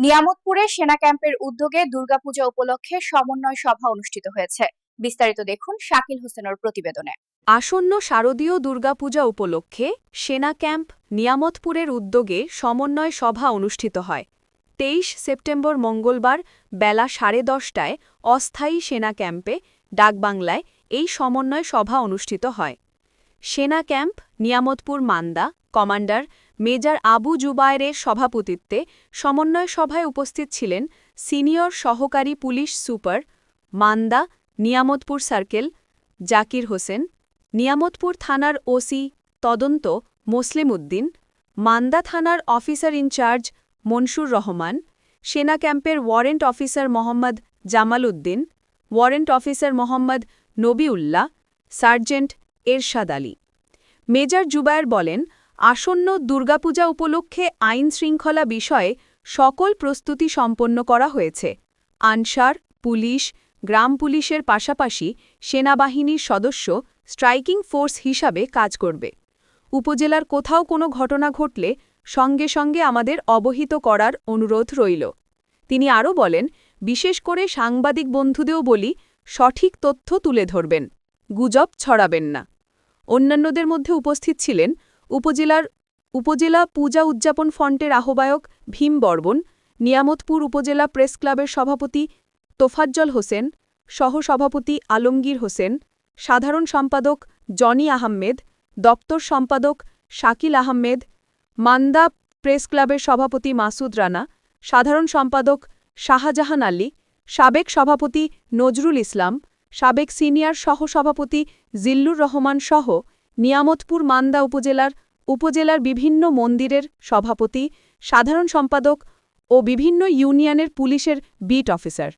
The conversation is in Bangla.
নিয়ামতপুরে সেনা ক্যাম্পের উদ্যোগে দুর্গাপূজা উপলক্ষে সমন্বয় সভা অনুষ্ঠিত হয়েছে। বিস্তারিত দেখুন শাকিল হোসেনের প্রতিবেদনে। আসন্ন শারদীয় দুর্গাপূজা উপলক্ষে সেনা ক্যাম্প নিয়ামতপুরের উদ্যোগে সমন্বয় সভা অনুষ্ঠিত হয়। তেইশ সেপ্টেম্বর মঙ্গলবার বেলা সাড়ে দশটায় অস্থায়ী সেনা ক্যাম্পে ডাকবাংলায় এই সমন্বয় সভা অনুষ্ঠিত হয়। সেনা camp Niamatpur Manda, commander major Abu জুবায়েরের সভাপতিত্বে সমন্বয় সভায় উপস্থিত ছিলেন সিনিয়র সহকারী police super Manda Niamatpur circle, Zakir Hossain, Niamatpur থানার ওসি তদন্ত মোসলিম উদ্দিন মান্দা থানার অফিসার ইনচার্জ মনসুর রহমান, সেনা ক্যাম্পের warrant officer Mohammad Jamal Uddin warrant officer Mohammad Nabiullah, sergeant Ershad Ali. Major Zubayer বলেন আসন্ন দুর্গাপূজা উপলক্ষে আইন শৃঙ্খলা বিষয়ে সকল প্রস্তুতি সম্পন্ন করা হয়েছে। আনসার, পুলিশ, গ্রাম পুলিশের পাশাপাশি সেনাবাহিনীর সদস্য স্ট্রাইকিং ফোর্স হিসাবে কাজ করবে। উপজেলার কোথাও কোনো ঘটনা ঘটলে সঙ্গে সঙ্গে আমাদের অবহিত করার অনুরোধ রইল। তিনি আরও বলেন, বিশেষ করে সাংবাদিক বন্ধুদেও বলি, সঠিক তথ্য তুলে ধরবেন, গুজব ছড়াবেন না। অন্যান্যদের মধ্যে উপস্থিত ছিলেন উপজেলার উপজেলা পূজা উদযাপন ফন্টের আহ্বায়ক ভীম বর্বন নিয়ামতপুর উপজেলা প্রেস ক্লাবের সভাপতি তোফাজ্জল হোসেন, সহসভাপতি আলমগীর হোসেন, সাধারণ সম্পাদক জনি আহমেদ, দপ্তর সম্পাদক শাকিল আহমেদ, মান্দা প্রেস ক্লাবের সভাপতি মাসুদ রানা, সাধারণ সম্পাদক শাহজাহান আলী, সাবেক সভাপতি নজরুল ইসলাম, সাবেক সিনিয়র সহসভাপতি জিল্লুর রহমান সহ নিয়ামতপুর মান্দা উপজেলার উপজেলার বিভিন্ন মন্দিরের সভাপতি, সাধারণ সম্পাদক ও বিভিন্ন ইউনিয়নের পুলিশের বিট অফিসার।